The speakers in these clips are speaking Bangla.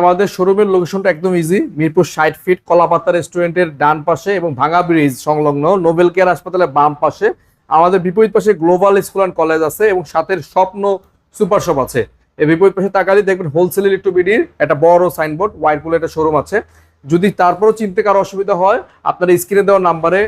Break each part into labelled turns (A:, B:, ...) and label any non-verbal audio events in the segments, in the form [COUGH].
A: আমাদের শোরুমের লোকেশনটা একদম ইজি মিরপুর ষাট ফিট কলাপাতা রেস্টুরেন্টের ডান পাশে এবং ভাঙা ব্রিজ সংলগ্ন নোবেল কেয়ার হাসপাতালের বাম পাশে। আমাদের বিপরীত পাশে গ্লোবাল স্কুল অ্যান্ড কলেজ আছে এবং সাথে স্বপ্ন সুপার শপ আছে। এই বিপরীত পাশে তাকালে দেখবেন হোলসেল ইলেকট্রোবিডির একটা বড় সাইনবোর্ড ওয়াইরপুলের একটা শোরুম আছে। যদি তারপরও চিনতে কারও অসুবিধা হয়, আপনার স্ক্রিনে দেওয়া নাম্বারে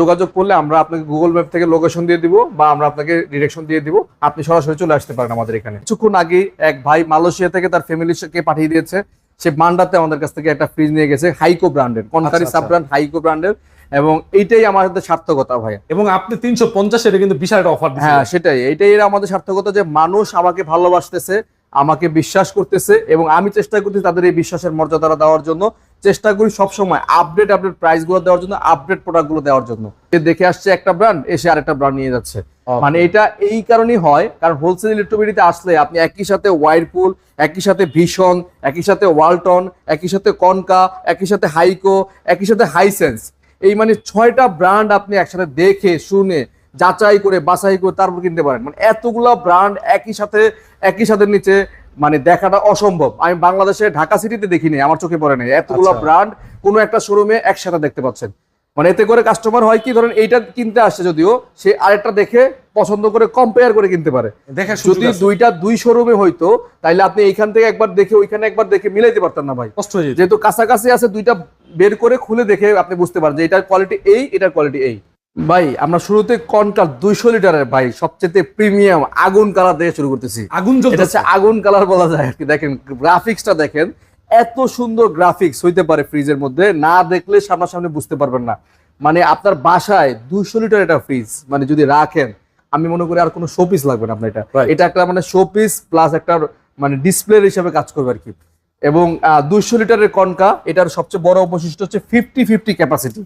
A: যোগাযোগ করলে আমরা আপনাকে গুগল ম্যাপ থেকে লোকেশন দিয়ে দিব বা আমরা আপনাকে ডিরেকশন দিয়ে দিব। আপনি সরাসরি চলে আসতে পারেন আমাদের এখানে। কিছুক্ষণ আগে এক ভাই মালয়েশিয়া থেকে তার ফ্যামিলিকে পাঠিয়ে দিয়েছে। সে মান্ডাতে আমাদের কাছ থেকে একটা ফ্রিজ নিয়ে গেছে হাইকো ব্র্যান্ডের কনকারি সাব ব্র্যান্ড হাইকো ব্র্যান্ডের এবং এইটাই আমাদের সার্থকতা ভাই।
B: এবং আপনি তিনশো পঞ্চাশ এটা কিন্তু বিশাল একটা অফার
A: হ্যাঁ সেটাই। এইটাই এর আমাদের সার্থকতা যে মানুষ আমাকে ভালোবাসতেছে আমাকে বিশ্বাস করতেছে এবং আমি চেষ্টা করছি তাদের এই বিশ্বাসের মর্যাদা দেওয়ার জন্য। চেষ্টা করি সবসময় আপডেট আপডেট প্রাইসগুলো দেওয়ার জন্য আপডেট প্রোডাক্টগুলো দেওয়ার জন্য। দেখে আসছে একটা ব্র্যান্ড এসে আরেকটা ব্র্যান্ড নিয়ে যাচ্ছে। মানে এটা এই কারণেই হয় কারণ হোলসেল ইলেকট্রোবিডিতে আসলে আপনি একই সাথে ওয়াইরপুল একই সাথে ভীষণ একই সাথে ওয়ালটন একই সাথে কনকা একই সাথে হাইকো একই সাথে হাইসেন্স এই মানে ছয়টা ব্র্যান্ড আপনি একসাথে দেখে শুনে যাচাই করে বাছাই করে তারপর কিনতে পারেন। মানে এতগুলা ব্র্যান্ড একই সাথে একই সাথে নিচে মানে দেখাটা অসম্ভব। আমি বাংলাদেশে ঢাকা সিটিতে দেখিনি আমার চোখে পড়ে নাই। এতগুলা
B: আচ্ছা।
A: ব্র্যান্ড কোনো একটা শোরুমে একসাথে দেখতে পাচ্ছেন। মানে এতে করে কাস্টমার হয় কি? ধরেন এইটা কিনতে আসছে যদিও সে আরেকটা দেখে পছন্দ করে কম্পেয়ার করে কিনতে পারে।
B: দেখা
A: যদি দুইটা দুই শোরুমে হইতো তাইলে আপনি এইখান থেকে একবার দেখে ওইখানে একবার দেখে মিলাইতে পারতেন না ভাই।
B: কষ্ট হয়ে
A: যেহেতু কাছাকাছি আছে দুইটা বের করে খুলে দেখে আপনি বুঝতে পারেন যে এটার কোয়ালিটি এই এটার কোয়ালিটি এই। ভাই আমরা শুরুতে কন্টাল দুইশো লিটারের ভাই সবচেয়ে প্রিমিয়াম আগুন কালার দিয়ে শুরু করতেছি।
B: আগুন
A: এটা হচ্ছে আগুন কালার বলা যায় আর কি। দেখেন গ্রাফিক্সটা দেখেন এত সুন্দর গ্রাফিক্স হইতে পারে ফ্রিজের মধ্যে না দেখলে সামনাসামনি বুঝতে পারবেন না। মানে আপনার বাসায় দুইশো লিটার এটা ফ্রিজ মানে যদি রাখেন আমি মনে করি আর কোনো শোপিস লাগবে না আপনার এটা। এটা একটা মানে শোপিস প্লাস একটা মানে ডিসপ্লে হিসাবে কাজ করবে আর কি। এবং দুইশো লিটারের কনকা এটার সবচেয়ে বড় বৈশিষ্ট্য হচ্ছে ফিফটি ফিফটি ক্যাপাসিটি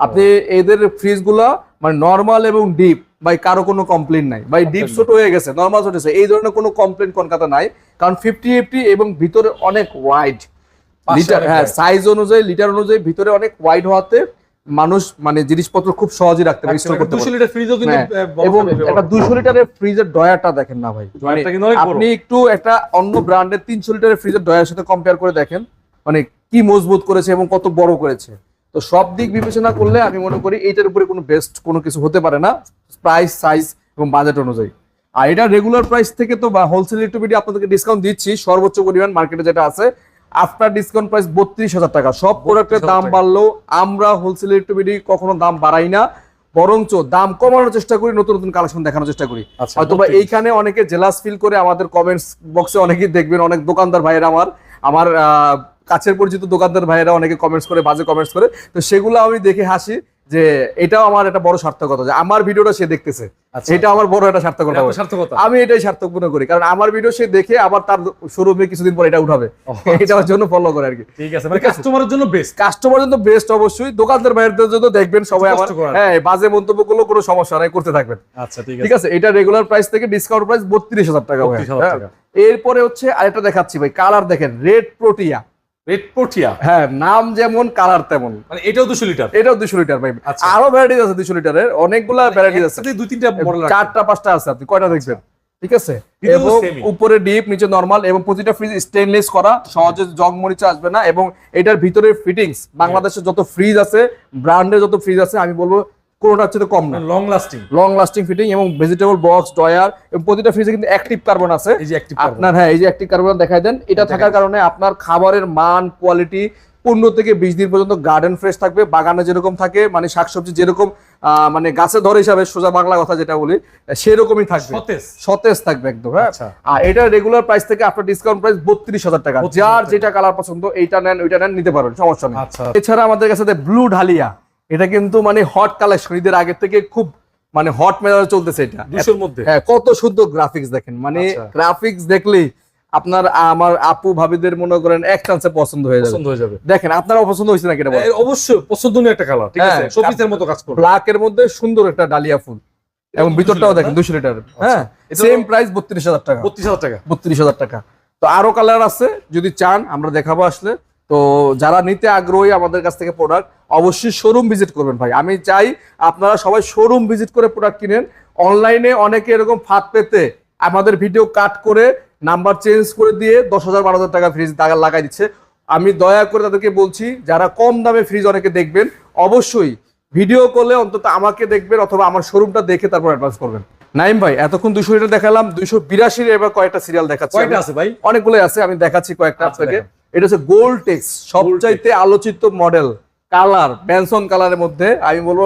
A: আপনি এদের ফ্রিজগুলো মানে নর্মাল এবং ডিপ ভাই কারও কোনো কমপ্লেন নাই। ভাই ডিপ ছোট হয়ে গেছে নর্মাল ছোট হয়েছে। এই ধরনের কোনো কমপ্লেন কলকাতা নাই কারণ ফিফটি ফিফটি এবং ভিতরে অনেক ওয়াইড লিটার হ্যাঁ সাইজ অনুযায়ী লিটার অনুযায়ী ভিতরে অনেক ওয়াইড হওয়াতে মানুষ মানে জিনিসপত্র খুব সহজে রাখতে পারে স্টোর করতে পারে।
B: লিটার ফ্রিজও কিন্তু
A: হ্যাঁ, এবং একটা দুইশো লিটারের ফ্রিজের ডয়ারটা দেখেন না ভাই। মানে। আপনি একটু একটা অন্য ব্র্যান্ডের তিনশো লিটারের ফ্রিজের ডয়ার সাথে কম্পেয়ার করে দেখেন মানে কি মজবুত করেছে এবং কত বড় করেছে। তো সব দিক বিবেচনা করলে আমি মনে করি এইটার উপরে কোনো বেস্ট কোনো কিছু হতে পারে না প্রাইস সাইজ এবং বাজেট অনুযায়ী। আর এটা রেগুলার প্রাইস থেকে তো বা হোলসেল ইলেকট্রিবিটি আপনাদেরকে ডিসকাউন্ট দিচ্ছি সর্বোচ্চ পরিমাণ মার্কেটে যেটা আছে আফটার ডিসকাউন্ট প্রাইস বত্রিশ হাজার টাকা। সব প্রোডাক্টের দাম
B: টাকা।
A: বাড়লেও আমরা হোলসেল ইলেকট্রিবিটি কখনো দাম বাড়াই না বরঞ্চ দাম কমানোর চেষ্টা করি নতুন নতুন কালেকশন দেখানোর চেষ্টা করি।
B: আচ্ছা,
A: হয়তো বা এইখানে অনেকে জেলাস ফিল করে আমাদের কমেন্টস বক্সে অনেকেই দেখবেন অনেক দোকানদার ভাইয়েরা আমার আমার আহ, কাছের পরিচিত দোকানদার ভাইয়েরা অনেকে কমেন্টস করে বাজে কমেন্টস করে। তো সেগুলো আমি দেখে হাসি যে এটাও আমার একটা বড় সার্থকতা যে আমার ভিডিওটা সে দেখতেছে।
B: আচ্ছা।
A: এটা আমার বড় একটা সার্থকতা
B: সার্থকতা।
A: আমি এটাই সার্থক মনে করি কারণ আমার ভিডিও সে দেখে আবার তার শোরুমে কিছুদিন পর এটা উঠাবে। [LAUGHS] এটা আমার জন্য ফলো করে আর কি।
B: ঠিক আছে মানে কাস্টমারের জন্য বেস্ট
A: কাস্টমার জন্য বেস্ট অবশ্যই। দোকানদার ভাইয়েরদের জন্য দেখবেন সবাই আমার। হ্যাঁ বাজে মন্তব্য করলেও কোনো সমস্যা নাই করতে থাকবেন।
B: আচ্ছা ঠিক
A: ঠিক আছে? এটা রেগুলার প্রাইস থেকে ডিসকাউন্ট প্রাইস বত্রিশ হাজার টাকা ভাই
B: 32,000
A: হ্যাঁ। এরপরে হচ্ছে আরেকটা দেখাচ্ছি ভাই কালার দেখেন রেড প্রোটিয়া
B: রেড
A: হ্যাঁ নাম যেমন কালার তেমন।
B: মানে এটাও লিটার?
A: এটাও লিটার ভাই।
B: আচ্ছা।
A: আরও আছে লিটারের অনেকগুলা ভ্যারাইটিস আছে।
B: দুই তিনটা মডেল
A: চারটা পাঁচটা আছে আপনি কয়টা দেখবেন? ঠিক আছে? এবং উপরে ডিপ নিচে নরমাল এবং প্রতিটা ফ্রিজ স্টেনলেস করা সহজে জং মরিচা আসবে না এবং এটার ভিতরে ফিটিংস বাংলাদেশের যত ফ্রিজ আছে ব্র্যান্ডের যত ফ্রিজ আছে আমি বলব কোনোটা হচ্ছে কম না।
B: Long lasting
A: long lasting fitting এবং ভেজিটেবল বক্স ডয়ার এবং প্রতিটা ফ্রিজে কিন্তু অ্যাক্টিভ কার্বন আছে।
B: এই যে অ্যাক্টিভ
A: আপনার হ্যাঁ এই যে অ্যাক্টিভ কার্বন দেখাই দেন এটা থাকার কারণে আপনার খাবারের মান কোয়ালিটি পনেরো থেকে বিশ দিন পর্যন্ত গার্ডেন ফ্রেশ থাকবে বাগানে যেরকম থাকে মানে শাকসবজি যেরকম মানে গাছে ধরে হিসাবে সোজা বাংলা কথা যেটা বলি সেরকমই থাকবে।
B: সতেজ।
A: সতেজ থাকবে একদম হ্যাঁ।
B: আচ্ছা।
A: আর এটা রেগুলার প্রাইস থেকে আপনার ডিসকাউন্ট প্রাইস বত্রিশ হাজার টাকা। যার যেটা কালার পছন্দ এইটা নেন ওইটা নেন নিতে পারবেন সমস্যা নেই।
B: আচ্ছা
A: এছাড়া আমাদের কাছে ব্লু ঢালিয়া এটা কিন্তু মানে হট কালেকশন ঈদের আগের থেকে খুব মানে হট মেজাজ চলতেছে এটা।
B: দুশোর মধ্যে?
A: হ্যাঁ কত সুন্দর গ্রাফিক্স দেখেন। মানে
B: আচ্ছা।
A: গ্রাফিক্স দেখলেই আপনার আমার আপু ভাবিদের মনে করেন এক চান্সে পছন্দ হয়ে যাবে।
B: পছন্দ হয়ে যাবে।
A: দেখেন আপনার পছন্দ হয়েছে নাকি এটা
B: এ, অবশ্যই পছন্দনীয় একটা কালার ঠিক আছে?
A: হ্যাঁ,
B: শোপিসের মতো কাজ করবে।
A: ব্ল্যাক এর মধ্যে সুন্দর একটা ডালিয়া ফুল। এবং ভিতরটাও দেখেন দুশো লিটার। হ্যাঁ সেম প্রাইস বত্রিশ হাজার টাকা।
B: বত্রিশ হাজার টাকা।
A: বত্রিশ হাজার টাকা। তো আরও কালার আছে যদি চান আমরা দেখাবো আসলে। তো যারা নিতে আগ্রহী আমাদের কাছ থেকে প্রোডাক্ট অবশ্যই শোরুম ভিজিট করবেন ভাই। আমি চাই আপনারা সবাই শোরুম ভিজিট করে প্রোডাক্ট কিনেন। অনলাইনে অনেকে এরকম ফাঁদ পেতে আমাদের ভিডিও কাট করে নাম্বার চেঞ্জ করে দিয়ে দশ হাজার বারো হাজার টাকা ফ্রিজ টাকা লাগাই দিচ্ছে। আমি দয়া করে তাদেরকে বলছি যারা কম দামে ফ্রিজ অনেকে দেখবেন অবশ্যই ভিডিও করলে অন্তত আমাকে দেখবেন অথবা আমার শোরুমটা দেখে তারপর অ্যাডভান্স করবেন। নাইম ভাই এতক্ষণ দুশো লিটার দেখালাম দুইশো বিরাশির এবার কয়েকটা সিরিয়াল দেখাচ্ছি
B: কয়টা আছে ভাই?
A: অনেকগুলো আছে আমি দেখাচ্ছি কয়েকটা
B: আচ্ছা,
A: আপনাকে। এটা হচ্ছে গোল্ড টেক্স সবচাইতে আলোচিত মডেল কালার ব্যানসন কালারের মধ্যে। আমি বলব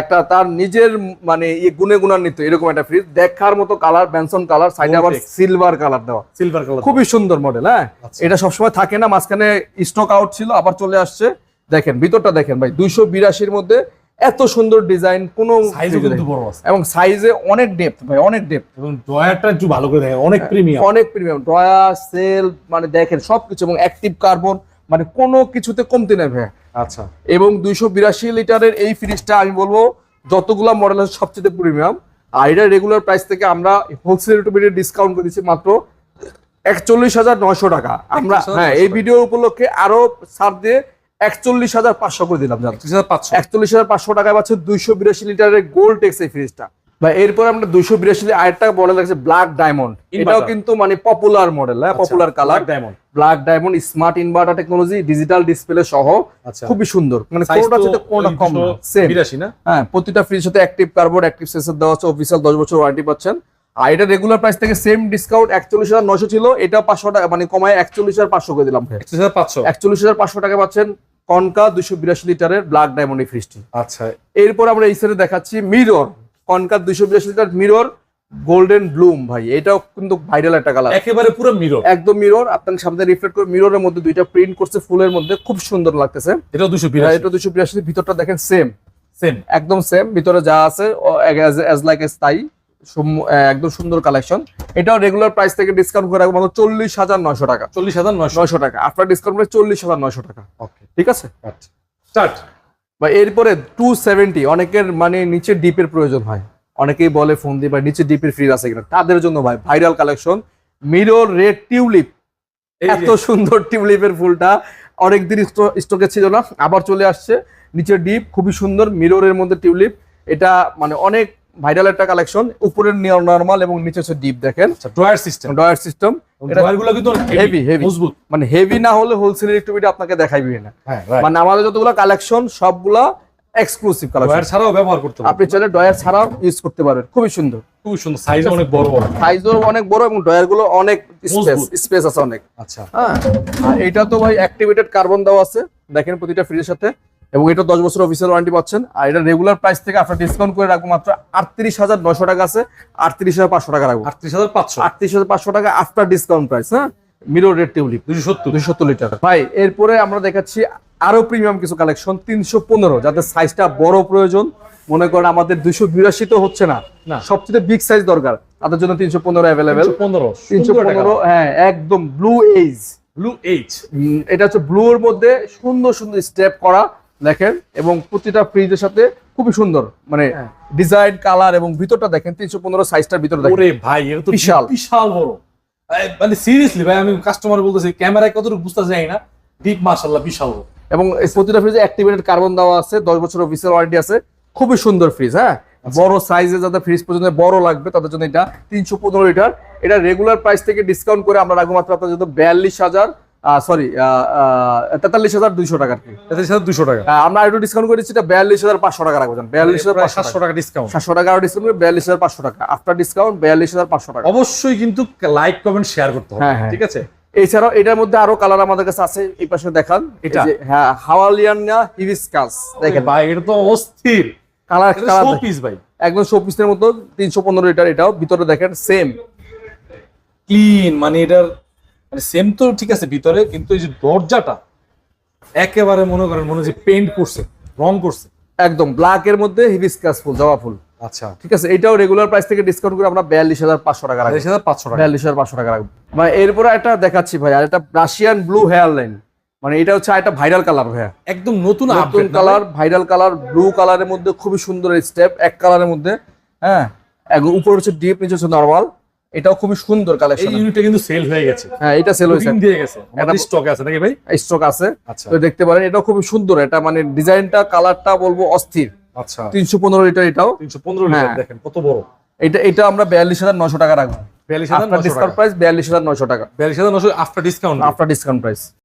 A: একটা তার নিজের মানে ইয়ে গুণে গুণান্বিত এরকম একটা ফ্রিজ। দেখার মতো কালার ব্যানসন কালার সাইডে আবার সিলভার কালার দেওয়া।
B: সিলভার কালার
A: খুবই সুন্দর মডেল হ্যাঁ?
B: আচ্ছা।
A: এটা সবসময় থাকে না মাঝখানে স্টক আউট ছিল আবার চলে আসছে। দেখেন ভিতরটা দেখেন ভাই দুইশো বিরাশির মধ্যে এত সুন্দর ডিজাইন কোনো এবং সাইজে অনেক ডেপথ ভাই অনেক ডেপথ
B: এবং ড্রয়ারটা একটু ভালো করে দেখেন অনেক প্রিমিয়াম
A: অনেক প্রিমিয়াম ড্রয়ার সেল মানে দেখেন সবকিছু এবং অ্যাক্টিভ কার্বন মানে কোনো কিছুতে কমতি নেই ভাই।
B: আচ্ছা।
A: এবং দুইশো বিরাশি লিটারের এই ফ্রিজটা আমি বলব যতগুলা মডেল আছে সবচেয়ে প্রিমিয়াম আর এটা রেগুলার প্রাইস থেকে আমরা হোলসেল রেটে ডিসকাউন্ট করে দিচ্ছি মাত্র একচল্লিশ হাজার নয়শো টাকা। আমরা হ্যাঁ এই ভিডিও উপলক্ষে আরও ছাড় দিয়ে একচল্লিশ হাজার পাঁচশো করে দিলাম একচল্লিশ হাজার পাঁচশো। টাকায় পাচ্ছে দুইশো বিরাশি লিটারের গোল্ড টেক্স এই ফ্রিজটা বা এরপর আমরা দুইশো বিরাশি আরেকটা মডেল আছে ব্ল্যাক ডায়মন্ড এটাও কিন্তু মানে পপুলার মডেল হ্যাঁ popular colour
B: diamond
A: black diamond smart inverter technology digital display সহ।
B: আচ্ছা।
A: খুবই সুন্দর। মানে কোনটা সাথে কোনটা কম সেম
B: না?
A: হ্যাঁ প্রতিটা ফ্রিজ সাথে অ্যাক্টিভ কার্বন অ্যাক্টিভ সেন্সর দেওয়া আছে অফিসিয়াল দশ বছর ওয়ারেন্টি পাচ্ছেন। আর এটা রেগুলার প্রাইস থেকে সেম ডিসকাউন্ট একচল্লিশ হাজার নশো ছিল। এটা পাঁচশো টাকা মানে কমায় একচল্লিশ হাজার পাঁচশো করে দিলাম।
B: একত্রিশ হাজার পাঁচশো?
A: একচল্লিশ হাজার পাঁচশো টাকা পাচ্ছেন কনকা দুশো বিরাশি লিটারের ব্ল্যাক ডায়মন্ড ফ্রিজটি
B: আচ্ছা।
A: এরপর আমরা এই সাইডে দেখাচ্ছি মিরর কনকা দুশো বিরাশি লিটার মিরর গোল্ডেন ব্লুম ভাই এটাও কিন্তু ভাইরাল একটা কালার
B: একেবারে পুরো মিরর
A: একদম মিরর আপনার সামনে রিফ্লেক্ট করে মিররের মধ্যে দুইটা প্রিন্ট করছে ফুলের মধ্যে খুব সুন্দর লাগতেছে।
B: এটা দুশো বিরাশি?
A: এটা দুশো বিরাশি ভিতরটা দেখেন সেম
B: সেম
A: একদম সেম ভিতরে যা আছে অ্যাজ লাইক এস তাই সুম- আহ, একদম সুন্দর কালেকশন এটাও রেগুলার প্রাইস থেকে ডিসকাউন্ট করে রাখব মাত্র চল্লিশ হাজার নয়শো টাকা।
B: চল্লিশ হাজার নয়শো।
A: টাকা। আপনার ডিসকাউন্ট করে চল্লিশ হাজার নয়শো টাকা।
B: ওকে
A: ঠিক আছে? বা এরপরে টু সেভেন্টি অনেকের মানে নিচে ডিপের প্রয়োজন হয়। অনেকেই বলে ফোন দিয়ে ভাই নিচে ডিপের ফ্রিজ আছে কিনা? তাদের জন্য ভাই viral collection mirror red tulip এত সুন্দর টিউলিপের ফুলটা। অনেকদিন স্টকে ছিল না আবার চলে আসছে। নিচে ডিপ খুবই সুন্দর মিররের মধ্যে টিউলিপ এটা মানে অনেক ভাইরাল একটা কালেকশন উপরের নর্মাল এবং নিচে হচ্ছে ডিপ দেখেন।
B: ড্রয়ার সিস্টেম
A: সিস্টেম
B: ড্রয়ারগুলো কিন্তু হেভি মজবুত।
A: মানে হেভি না হলে হোলসেলের আপনাকে দেখাইবি না।
B: হ্যাঁ
A: মানে আমাদের যতগুলো কালেকশন সবগুলা এক্সক্লুসিভ কালেকশন।
B: ড্রয়ার ছাড়াও ব্যবহার করতে
A: আপনি চাইলে ডয়ার ছাড়াও ইউজ করতে পারবেন খুবই সুন্দর।
B: খুব সুন্দর সাইজ অনেক বড় বড়।
A: সাইজও অনেক বড় এবং ডয়ারগুলো অনেক স্পেস স্পেস আছে অনেক।
B: আচ্ছা।
A: হ্যাঁ। আর এটা তো ভাই অ্যাক্টিভেটেড কার্বন দেওয়া আছে। দেখেন প্রতিটা ফ্রিজের সাথে। এবং এটা দশ বছর অফিসিয়াল ওয়ারেন্টি পাচ্ছেন। আর এটা রেগুলার প্রাইস থেকে আপনার ডিসকাউন্ট করে রাখব মাত্র আটত্রিশ হাজার নশো টাকা আছে আটত্রিশ হাজার পাঁচশো টাকা রাখব
B: আটত্রিশ হাজার পাঁচশো?
A: আটত্রিশ হাজার পাঁচশো টাকা আফটার ডিসকাউন্ট প্রাইস হ্যাঁ? মিরো রেড টিউলিপ
B: দুশো সত্তর।
A: দুইশো সত্তর লিটার ভাই এরপরে আমরা দেখাচ্ছি আরও প্রিমিয়াম কিছু কালেকশন তিনশো পনেরো যাদের সাইজটা বড় প্রয়োজন। মনে করেন আমাদের দুইশো বিরাশি তো হচ্ছে না।
B: না।
A: সবচেয়ে বিগ সাইজ দরকার। তাদের জন্য তিনশো পনেরো অ্যাভেলেবেল
B: পনেরো।
A: তিনশো পনেরো হ্যাঁ একদম ব্লু এইজ
B: ব্লু এইচ
A: এটা হচ্ছে ব্লু এর মধ্যে সুন্দর সুন্দর স্টেপ করা। দেখেন এবং প্রতিটা ফ্রিজের সাথে খুবই সুন্দর মানে
B: হ্যাঁ।
A: ডিজাইন কালার এবং ভিতরটা দেখেন তিনশো পনেরো সাইজটার ভিতরে দেখেন।
B: ভাই এটা তো
A: বিশাল।
B: বিশাল বড়। মানে সিরিয়াসলি ভাই আমি কাস্টমার বলতেছি ক্যামেরায় কতটুকু বুঝতে যাই না ডিপ মার্শাল্লাহ বিশাল বড়।
A: এবং প্রতিটা ফ্রিজে অ্যাক্টিভেটেড কার্বন দেওয়া আছে দশ বছর অফিসিয়াল ওয়ারেন্টি আছে খুবই সুন্দর ফ্রিজ হ্যাঁ? বড় সাইজে যাদের ফ্রিজ পর্যন্ত বড় লাগবে তাদের জন্য এটা তিনশো পনেরো লিটার এটা রেগুলার প্রাইস থেকে ডিসকাউন্ট করে আমরা রাখব মাত্র আপনার জন্য বিয়াল্লিশ হাজার সরি তেতাল্লিশ হাজার দুইশো টাকা কি।
B: এটার দুশো টাকা।
A: আমরা একটু ডিসকাউন্ট করে দিচ্ছি এটা বিয়াল্লিশ হাজার পাঁচশো টাকা বিয়াল্লিশ হাজার পাঁচশো
B: টাকা। ডিসকাউন্ট
A: সাতশো টাকা ডিসকাউন্ট করে বিয়াল্লিশ হাজার পাঁচশো টাকা। আফটার ডিসকাউন্ট বিয়াল্লিশ হাজার পাঁচশো টাকা।
B: অবশ্যই কিন্তু লাইক কমেন্ট শেয়ার করতে হবে
A: হ্যাঁ, হ্যাঁ।
B: ঠিক আছে?
A: এছাড়াও এটার মধ্যে আরও কালার আমাদের কাছে আছে এই পাশে দেখান।
B: এটা?
A: হ্যাঁ হাওয়ালিয়ানা দেখেন।
B: ভাই এটা তো অস্থির।
A: কালার
B: পিস ভাই।
A: একদম মতো তিনশো পনেরো লিটার এটাও। ভিতরে দেখেন সেম
B: ক্লিন মানে এটার মানে সেম তো ঠিক আছে ভিতরে কিন্তু এই যে দরজাটা একেবারে মনে করেন মনে হচ্ছে পেন্ট করছে রং করছে।
A: একদম ব্ল্যাক এর মধ্যে হিবিসকাস ফুল জবা ফুল।
B: আচ্ছা।
A: ঠিক আছে এটাও রেগুলার প্রাইস থেকে ডিসকাউন্ট করে আমরা বিয়াল্লিশ হাজার পাঁচশো টাকা রাখব।
B: পাঁচশো টাকা।
A: বিয়াল্লিশ হাজার পাঁচশো টাকা রাখব। মানে এরপরে একটা দেখাচ্ছি ভাই আর এটা রাশিয়ান ব্লু হেয়ার লাইন মানে এটা হচ্ছে একটা ভাইরাল কালার ভাইয়া।
B: একদম নতুন
A: নতুন কালার ভাইরাল কালার ব্লু কালারের মধ্যে খুবই সুন্দর স্টেপ এক কালারের মধ্যে। হ্যাঁ। উপর হচ্ছে ডিপ নিচে হচ্ছে নর্মাল এটাও খুবই সুন্দর কালেকশন এই
B: ইউনিটটা কিন্তু সেল হয়ে গেছে।
A: হ্যাঁ এটা সেল হয়েছে।
B: দিয়ে গেছে। আমাদের
A: এটা-
B: স্টক আছে নাকি ভাই?
A: স্টক আছে।
B: আচ্ছা।
A: তো দেখতে পারেন এটাও খুবই সুন্দর। এটা মানে ডিজাইনটা কালারটা বলব অস্থির।
B: আচ্ছা।
A: তিনশো পনেরো লিটার এটাও।
B: তিনশো পনেরো লিটার
A: হ্যাঁ।
B: দেখেন কত বড়।
A: এটা এটা আমরা বিয়াল্লিশ হাজার নশো টাকা রাখব।
B: বিয়াল্লিশ হাজার
A: আফটার ডিসকাউন্ট প্রাইস বিয়াল্লিশ হাজার নয়শো টাকা।
B: বিয়াল্লিশ হাজার নশো after discount
A: after discount price